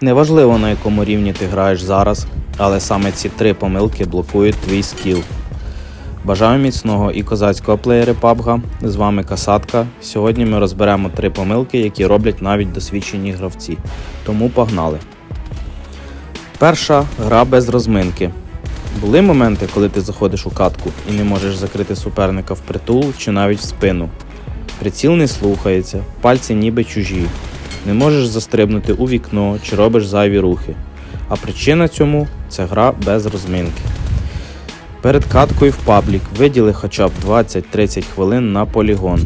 Неважливо на якому рівні ти граєш зараз, але саме ці три помилки блокують твій скіл. Бажаю міцного і козацького плеєри PUBG. З вами Касатка. Сьогодні ми розберемо три помилки, які роблять навіть досвідчені гравці. Тому погнали. Перша гра без розминки. Були моменти, коли ти заходиш у катку і не можеш закрити суперника в притул чи навіть в спину. Приціл не слухається, пальці ніби чужі. Не можеш застрибнути у вікно чи робиш зайві рухи. А причина цьому це гра без розминки. Перед каткою в паблік виділи хоча б 20-30 хвилин на полігон.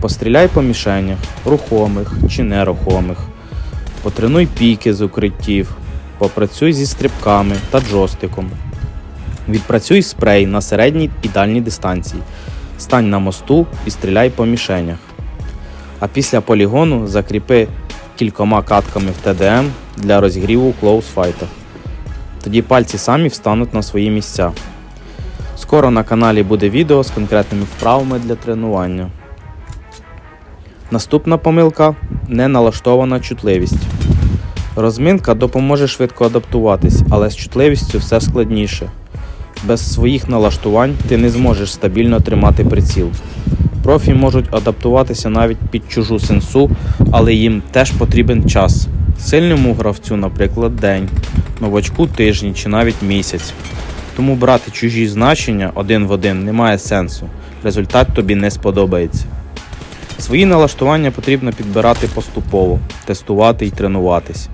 Постріляй по мішенях, рухомих чи нерухомих. Потренуй піки з укриттів, попрацюй зі стрибками та джойстиком. Відпрацюй спрей на середній і дальній дистанції. Стань на мосту і стріляй по мішенях. А після полігону закріпи кількома катками в ТДМ для розігріву у клоусфайтах. Тоді пальці самі встануть на свої місця. Скоро на каналі буде відео з конкретними вправами для тренування. Наступна помилка неналаштована чутливість. Розминка допоможе швидко адаптуватись, але з чутливістю все складніше. Без своїх налаштувань ти не зможеш стабільно тримати приціл. Профі можуть адаптуватися навіть під чужу сенсу, але їм теж потрібен час. Сильному гравцю, наприклад, день, новачку тижні чи навіть місяць. Тому брати чужі значення один в один немає сенсу. Результат тобі не сподобається. Свої налаштування потрібно підбирати поступово, тестувати і тренуватись.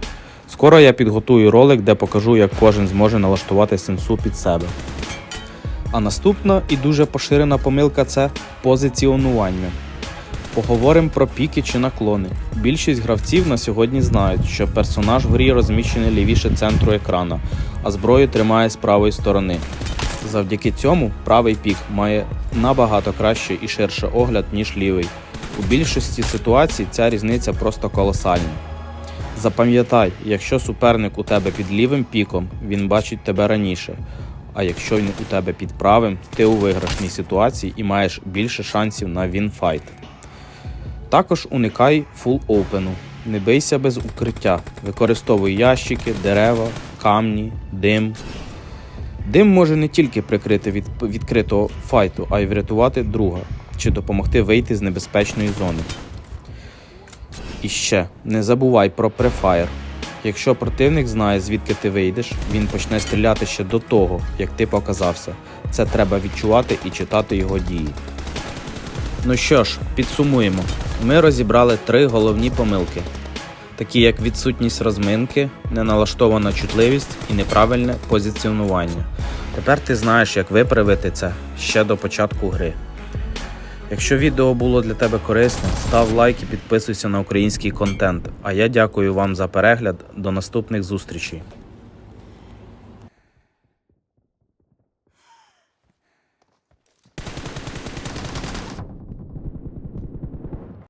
Скоро я підготую ролик, де покажу, як кожен зможе налаштувати сенсу під себе. А наступна і дуже поширена помилка це позиціонування. Поговоримо про піки чи наклони. Більшість гравців на сьогодні знають, що персонаж в грі розміщений лівіше центру екрана, а зброю тримає з правої сторони. Завдяки цьому правий пік має набагато краще і ширше огляд, ніж лівий. У більшості ситуацій ця різниця просто колосальна. Запам'ятай, якщо суперник у тебе під лівим піком, він бачить тебе раніше. А якщо він у тебе під правим, ти у виграшній ситуації і маєш більше шансів на вінфайт. Також уникай фул опену. Не бийся без укриття. Використовуй ящики, дерева, камні, дим. Дим може не тільки прикрити від відкритого файту, а й врятувати друга чи допомогти вийти з небезпечної зони. І ще не забувай про префайр. Якщо противник знає, звідки ти вийдеш, він почне стріляти ще до того, як ти показався. Це треба відчувати і читати його дії. Ну що ж, підсумуємо. Ми розібрали три головні помилки, такі як відсутність розминки, неналаштована чутливість і неправильне позиціонування. Тепер ти знаєш, як виправити це ще до початку гри. Якщо відео було для тебе корисним, став лайк і підписуйся на український контент. А я дякую вам за перегляд. До наступних зустрічей.